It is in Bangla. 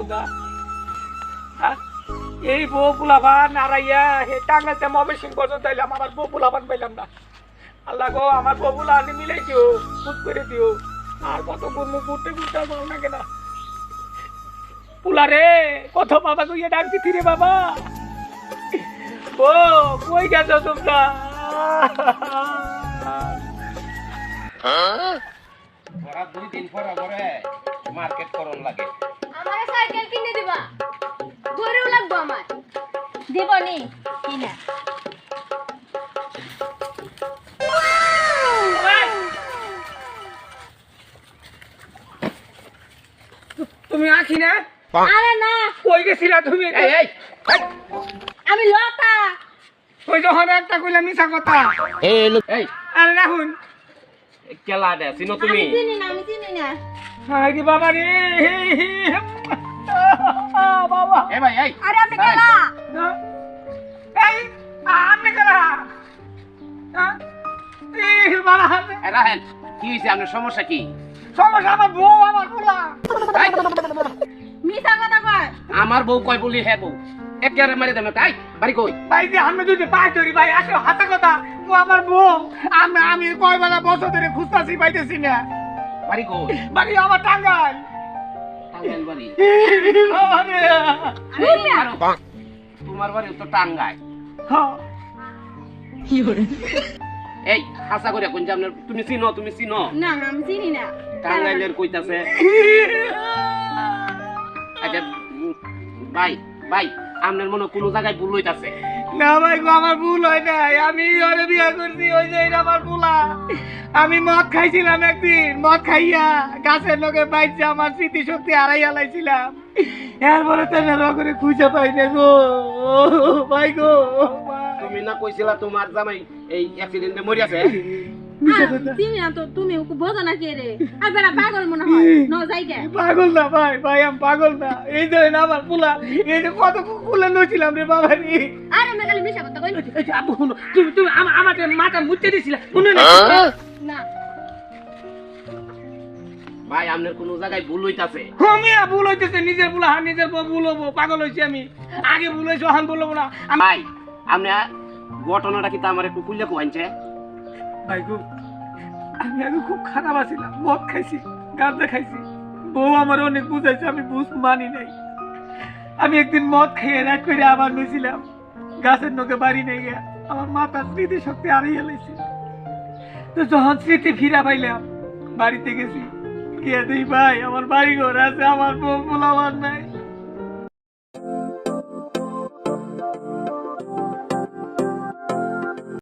খুদা। হ্যাঁ? এই বউ পুলাবান আড়াইয়া হে টাঙ্গাতে মবেশিং পর্যন্ত এলাম আমার বউ পুলাবান পাইলাম না। আল্লাহ গো আমার বউ পুলা আনি মিলাই দিও খুদ করে দিও। আর কত গুনমু ঘুরতে ঘুরতে আর ভালো লাগে না। পুলা রে কত বাবা কইয়া ডাক দিতি রে বাবা। ও কই গেছো তোমরা? ওরা দুই দিন পর পরে মার্কেট করন লাগে। কিনে দিবা। গরু লাগবো আমার। দিব নি কিনা তুমি আঁকি না? আরে না। কই গেছিলা তুমি? এই এই আমি লতা। ওই যখন একটা কইলা মিছা কথা। এই লোক। এই আরে রাখুন কেলা দে চিনো আমি তুমি চিনি না আমি চিনি না। হাই বাবা রে বাবা। এ ভাই এই। আরে আপনি কেলা? এই আমি গেলা এই বাবা। এ রাহেন কি হইছে? আপনার সমস্যা কি? সমস্যা আমার বউ আমার পোলা। মিছা কথা কয়। আমার বউ কয় বলি হ্যাঁ বউ। একেবারে মারি দেবে তাই? বাড়ি কই? ভাই যে আমি যদি পাই ধরি ভাই আসলে হাতে কথা। ও আমার বউ। আমি আমি কয় বেলা বছর ধরে খুঁজতাছি পাইতেছি না। বাড়ি কই? বাকি আমার টাঙ্গাল টাঙ্গাইল। বাড়ি তোমার বাড়ি তো টাঙ্গাই হ্যাঁ। এই হাসা করে কোন তুমি চিনো তুমি চিনো? না আমি চিনি না। টাঙ্গাইলের কইতাছে। আচ্ছা বাই ভাই আপনার মনে কোনো জায়গায় ভুল হইতাছে? না ভাই গো আমার ভুল হয় নাই। আমি ওরে বিয়ে করছি ওই যে এটা আমার ভুলা আমি মদ খাইছিলাম একদিন মদ খাইয়া গাছের লোকে বাইছে আমার স্মৃতি শক্তি হারাইয়া লাইছিলাম। এরপরে তো না করে খুঁজে পাই না গো। ভাই গো। তুমি না কইছিলা তোমার জামাই এই অ্যাক্সিডেন্টে মরি আছে মিছা আহ, কথা। চিনি না তো তুমি ওকে বোঝো না কে রে? আর বেড়া পাগল মনে হয়। ন যাই গে। পাগল না ভাই ভাই আমি পাগল না। এই যে না আমার পুলা এই যে কত কুলে নছিলাম রে বাবা রে। আরে মেগালি মিছা কথা কই এই শুনো তুমি তুমি আমাকে মাথা মুচ্ছে দিছিলা। শুনে না। না। ভাই আপনার কোনো জায়গায় ভুল হইতাছে। হমিয়া ভুল হইতেছে নিজের ভুল হা নিজের বউ ভুল হব পাগল হয়েছি আমি। আগে ভুল হয়েছে হান বলব না। ভাই আপনি ঘটনাটা কি তা আমার একটু খুললে কোয়াইছে ভাই গো আমি আগে খুব খারাপ আছিলাম, মদ খাইছি, গাঁজা খাইছি। বউ আমার অনেক বুঝাইছে, আমি বুঝ মানি নাই। আমি একদিন মদ খেয়ে রাত করে আবার নইছিলাম গাছের নকে বাড়ি নেই গিয়া। আমার মাথার স্মৃতি শক্তি হারিয়ে লাইছে। তো যখন স্মৃতি ফিরা পাইলাম, বাড়িতে গেছি। গিয়ে দিই ভাই, আমার বাড়ি ঘর আছে, আমার বউ আমার নাই।